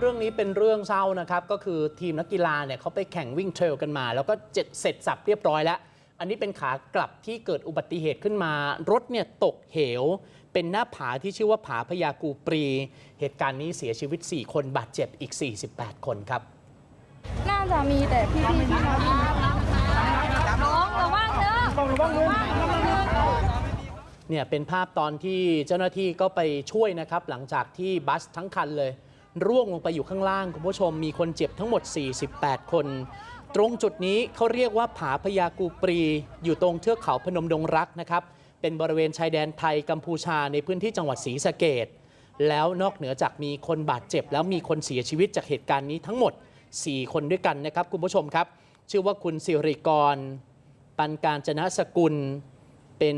เรื่องนี้เป็นเรื่องเศร้านะครับ ก็คือทีมนักกีฬาเนี่ยเขาไปแข่งวิ่งเทรลกันมา แล้วก็เจ็ดเสร็จสับเรียบร้อยแล้ว อันนี้เป็นขากลับที่เกิดอุบัติเหตุขึ้นมา รถเนี่ยตกเหว เป็นหน้าผาที่ชื่อว่าผาพยากูปรี เหตุการณ์นี้เสียชีวิต 4 คนบาดเจ็บอีก 48 คนครับ น่าจะมีแต่พี่ๆที่เขาวิ่งน้องระวังเด้อระวังระวังเด้อเนี่ยเป็นภาพตอนที่เจ้าหน้าที่ก็ไปช่วยนะครับ หลังจากที่บัสทั้งคันเลย ร่วงลงไปอยู่ข้างล่าง คุณผู้ชมมีคนเจ็บทั้งหมด 48 คน ตรงจุดนี้เขาเรียกว่าผาพยากูปรี อยู่ตรงเทือกเขาพนมดงรักนะครับ เป็นบริเวณชายแดนไทยกัมพูชาในพื้นที่จังหวัดศรีสะเกดแล้วนอกเหนือจากมีคนบาดเจ็บ แล้วมีคนเสียชีวิตจากเหตุการณ์นี้ทั้งหมด 4 คนด้วยกันนะครับ คุณผู้ชมครับ ชื่อว่าคุณสิริกร ปันการจนะสกุลเป็น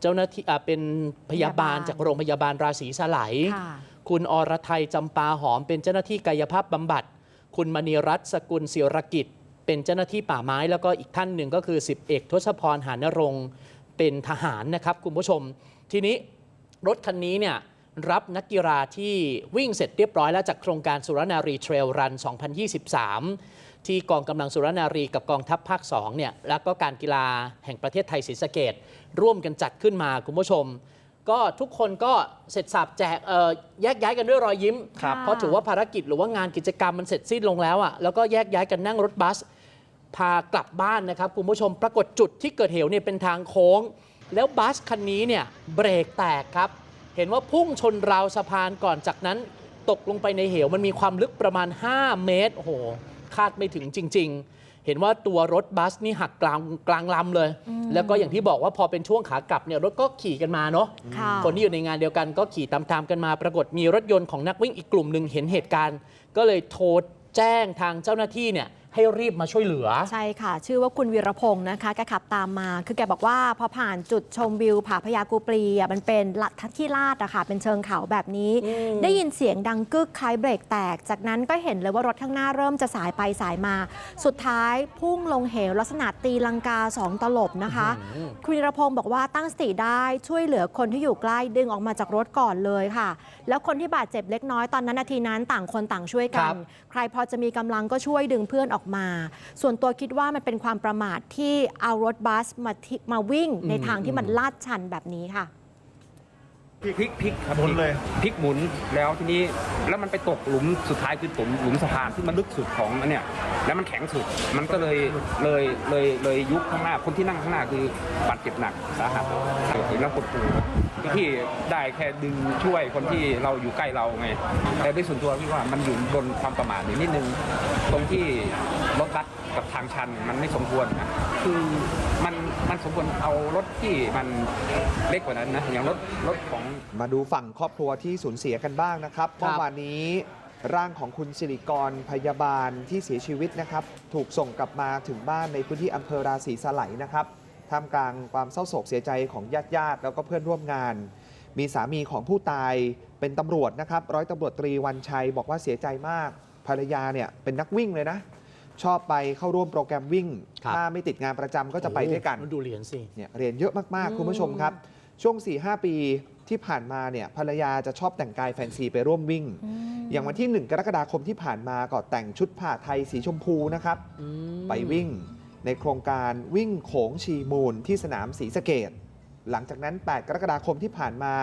เจ้าหน้าที่เป็นพยาบาลจากโรงพยาบาลราศีสไลย คุณอรไทยจำปาหอมเป็นเจ้าหน้าที่กายภาพบำบัด คุณมณีรัตน์สกุลศิรกิจ เป็นเจ้าหน้าที่ป่าไม้ แล้วก็อีกท่านหนึ่งก็คือ10เอกทศพรหานรงค์เป็นทหารนะครับคุณผู้ชม ทีนี้รถคันนี้เนี่ยรับนักกีฬาที่วิ่งเสร็จเรียบร้อยแล้วจากโครงการสุรนารีเทรลรัน 2023 ที่กองกำลังสุรนารีกับกองทัพภาค2เนี่ยแล้วก็การกีฬาแห่งประเทศไทยศรีสะเกดร่วมกันจัดขึ้นมาคุณผู้ชม ก็ทุกคนก็เสร็จสับแจกเอ่อแยกย้ายกันด้วยรอยยิ้ม ครับ เพราะถือว่าภารกิจหรือว่างานกิจกรรมมันเสร็จสิ้นลงแล้วอะแล้วก็แยกย้ายกันนั่งรถบัส พากลับบ้านนะครับ คุณผู้ชมปรากฏจุดที่เกิดเหวเนี่ยเป็นทางโค้ง แล้วบัสคันนี้เนี่ยเบรกแตกครับ เห็นว่าพุ่งชนราวสะพานก่อนจากนั้น ตกลงไปในเหวมันมีความลึกประมาณ 5 เมตรโอ้โหคาดไม่ถึงจริง ๆ เห็นว่าตัวรถบัสนี่หักกลางกลางลำเลย แล้วก็อย่างที่บอกว่าพอเป็นช่วงขากลับเนี่ยรถก็ขี่กันมาเนาะค่ะคนที่อยู่ในงานเดียวกันก็ขี่ตามๆกันมาปรากฏมีรถยนต์ของนักวิ่งอีกกลุ่มหนึ่งเห็นเหตุการณ์ ก็เลยโทรแจ้งทางเจ้าหน้าที่เนี่ย ให้รีบมาช่วยเหลือ ใช่ค่ะ ชื่อว่าคุณวีรพงศ์นะคะแกขับตามมา คือแกบอกว่าพอผ่านจุดชมวิวผาพยากูปรีอะมันเป็นลัดที่ลาดอะค่ะเป็นเชิงเขาแบบนี้อืมได้ยินเสียงดังกึกคล้ายเบรกแตก จากนั้นก็เห็นเลยว่ารถข้างหน้าเริ่มจะสายไปสายมา สุดท้ายพุ่งลงเหวลักษณะตีลังกาสองตลบนะคะอืมคุณวีรพงศ์บอกว่าตั้งสติได้ช่วยเหลือคนที่อยู่ใกล้ดึงออกมาจากรถก่อนเลยค่ะ แล้วคนที่บาดเจ็บเล็กน้อยตอนนั้นนาทีนั้นต่างคนต่างช่วยกัครันบใครพอจะมีกำลังก็ช่วยดึงเพื่อนออกมา ส่วนตัวคิดว่ามันเป็นความประมาทที่เอารถบัสมาที่มาวิ่งในทางที่มันลาดชันแบบนี้ค่ะ พลิกพลิกครับหมุนเลย พลิกหมุนแล้วทีนี้แล้วมันไปตกหลุมสุดท้ายคือหลุมหลุมสะพานที่มันลึกสุดของอันเนี่ยแล้วมันแข็งสุดมันก็เลยเลยเลยเลยยุบข้างหน้าคนที่นั่งข้างหน้าคือบาดเจ็บหนักสาหัสเห็นแล้วปวดปู ที่ได้แค่ดึงช่วยคนที่เราอยู่ใกล้เราไง แต่ด้วยส่วนตัวพี่ว่ามันอยู่บนความประมาทอยู่นิดนึง ตรงที่รถบัสกับทางชันมันไม่สมควรนะคือมันมันสมควรเอารถที่มันเล็กกว่านั้นนะอย่างรถรถของ มาดูฝั่งครอบครัวที่สูญเสียกันบ้างนะครับครับเมื่อวานนี้ร่างของคุณสิริกรพยาบาลที่เสียชีวิตนะครับ ถูกส่งกลับมาถึงบ้านในพื้นที่อำเภอราศีสไลยนะครับ ท่ามกลางความเศร้าโศกเสียใจของญาติญาติๆแล้วก็เพื่อนร่วมงาน มีสามีของผู้ตายเป็นตำรวจนะครับ ร้อยตำรวจตรีวันชัยบอกว่าเสียใจมาก ภรรยาเนี่ยเป็นนักวิ่งเลยนะ ชอบไปเข้าร่วมโปรแกรมวิ่ง ครับ ถ้าไม่ติดงานประจำก็จะไปด้วยกันโอ้โหดูเหรียญสิ เนี่ยเรียนเยอะมากอืมๆคุณผู้ชมครับ ช่วง 4-5 ปีที่ผ่านมาเนี่ยภรรยาจะชอบแต่งกายแฟนซีไปร่วมวิ่ง อย่างวันที่ 1 กรกฎาคมที่ผ่านมาก็แต่งชุดผ้าไทยสีชมพูนะครับอืมไปวิ่ง ในโครงการวิ่งโขงชีมูลที่สนามศรีสะเกดหลังจากนั้น 8 กรกฎาคมที่ผ่านมา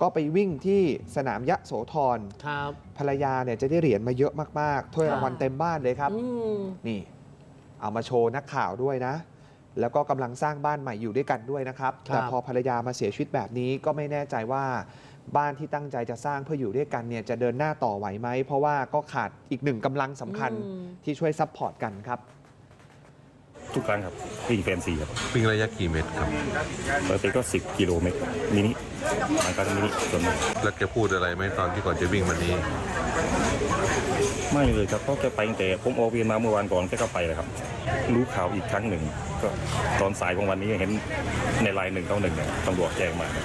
ก็ไปวิ่งที่สนามยะโสธรครับ ภรรยาเนี่ยจะได้เหรียญมาเยอะมากๆถ้วยรางวัลค่ะเต็มบ้านเลยครับ อืมนี่ เอามาโชว์นักข่าวด้วยนะ แล้วก็กำลังสร้างบ้านใหม่อยู่ด้วยกันด้วยนะครับ ครับ แต่พอภรรยามาเสียชีวิตแบบนี้ก็ไม่แน่ใจว่า บ้านที่ตั้งใจจะสร้างเพื่ออยู่ด้วยกันเนี่ยจะเดินหน้าต่อไหวไหมเพราะว่าก็ขาดอีกหนึ่งกำลังสำคัญอืม ที่ช่วยซัพพอร์ตกันครับ ทุกครั้งครับวิ่งแฟนซีครับวิ่งระยะกี่เมตรครับปกติก็ 10 กิโลเมตรมินิมันก็มินิส่วนมากแล้วแกพูดอะไรไหมตอนที่ก่อนจะวิ่งวันนี้ ไม่เลยครับเพราะแกไปตั้งแต่ผมออกเวียนมาเมื่อวานก่อนแกก็ไปเลยครับ รู้ข่าวอีกครั้งหนึ่ง ก็ตอนสายของวันนี้เห็นในไลน์หนึ่งเก้าหนึ่งตำรวจแจ้งมาครับ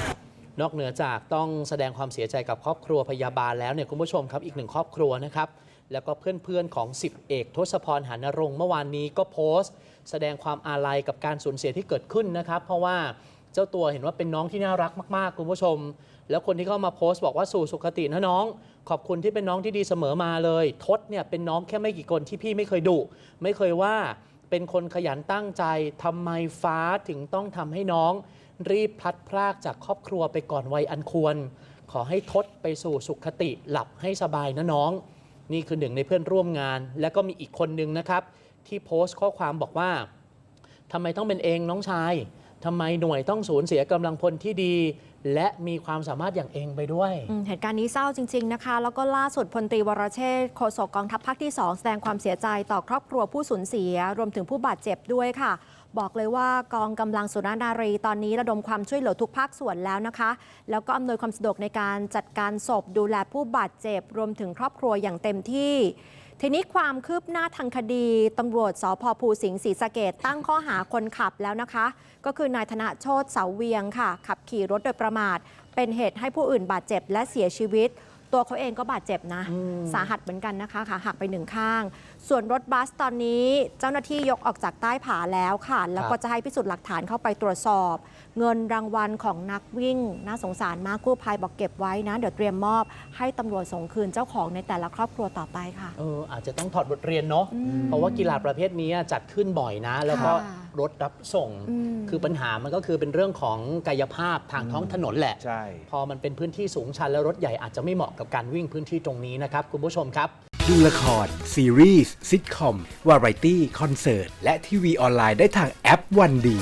นอกเหนือจากต้องแสดงความเสียใจกับครอบครัวพยาบาลแล้วเนี่ยคุณผู้ชมครับอีกหนึ่งครอบครัวนะครับ แล้วก็เพื่อนๆของ10เอกทศพรหานรงค์เมื่อวานนี้ก็โพสต์ แสดงความอาลัยกับการสูญเสียที่เกิดขึ้นนะครับ เพราะว่าเจ้าตัวเห็นว่าเป็นน้องที่น่ารักมากๆคุณผู้ชม แล้วคนที่เข้ามาโพสต์บอกว่าสู่สุขตินะน้อง ขอบคุณที่เป็นน้องที่ดีเสมอมาเลย ทศเนี่ยเป็นน้องแค่ไม่กี่คนที่พี่ไม่เคยดุไม่เคยว่าเป็นคนขยันตั้งใจทำไมฟ้าถึงต้องทำให้น้อง รีบพลัดพรากจากครอบครัวไปก่อนวัยอันควร ขอให้ทศไปสู่สุขติหลับให้สบายนะน้อง นี่คือหนึ่งในเพื่อนร่วมงาน แล้วก็มีอีกคนนึงนะครับ ที่โพสต์ข้อความบอกว่าทำไมต้องเป็นเองน้องชายทำไมหน่วยต้องสูญเสียกำลังพลที่ดี และมีความสามารถอย่างเองไปด้วย เหตุการณ์นี้เศร้าจริง ๆ นะคะ แล้วก็ล่าสุดพลตรีวรเชษฐ์โฆษกกองทัพภาคที่ 2 แสดงความเสียใจต่อครอบครัวผู้สูญเสีย รวมถึงผู้บาดเจ็บด้วยค่ะ บอกเลยว่ากองกำลังสุรนารีตอนนี้ระดมความช่วยเหลือทุกภาคส่วนแล้วนะคะ แล้วก็อำนวยความสะดวกในการจัดการศพดูแลผู้บาดเจ็บ รวมถึงครอบครัวอย่างเต็มที่ ทีนี้ความคืบหน้าทางคดีตำรวจสพภูสิงห์ศรีสะเกดตั้งข้อหาคนขับแล้วนะคะ ก็คือนายธนโชตเสาเวียงค่ะ ขับขี่รถโดยประมาท เป็นเหตุให้ผู้อื่นบาดเจ็บและเสียชีวิต ตัวเขาเองก็บาดเจ็บนะ สาหัสเหมือนกันนะคะขาหักไปหนึ่งข้าง ส่วนรถบัสตอนนี้เจ้าหน้าที่ยกออกจากใต้ผาแล้วค่ะ แล้วก็จะให้พิสูจน์หลักฐานเข้าไปตรวจสอบ เงินรางวัลของนักวิ่ง น่าสงสารมากกู้ภัยบอกเก็บไว้นะ เดี๋ยวเตรียมมอบ ให้ตำรวจส่งคืนเจ้าของในแต่ละครอบครัวต่อไปค่ะ เอออาจจะต้องถอดบทเรียนเนาะเพราะว่ากีฬาประเภทนี้จัดขึ้นบ่อยนะ แล้วก็ค่ะ รถรับส่งอืมคือปัญหามันก็คือเป็นเรื่องของกายภาพทางท้องถนนแหละ ใช่ พอมันเป็นพื้นที่สูงชันแล้วรถใหญ่อาจจะไม่เหมาะกับการวิ่งพื้นที่ตรงนี้นะครับ คุณผู้ชมครับ ดูละคร ซีรีส์ซิทคอม วาไรตี้ คอนเสิร์ต และทีวีออนไลน์ได้ทางแอปวันดี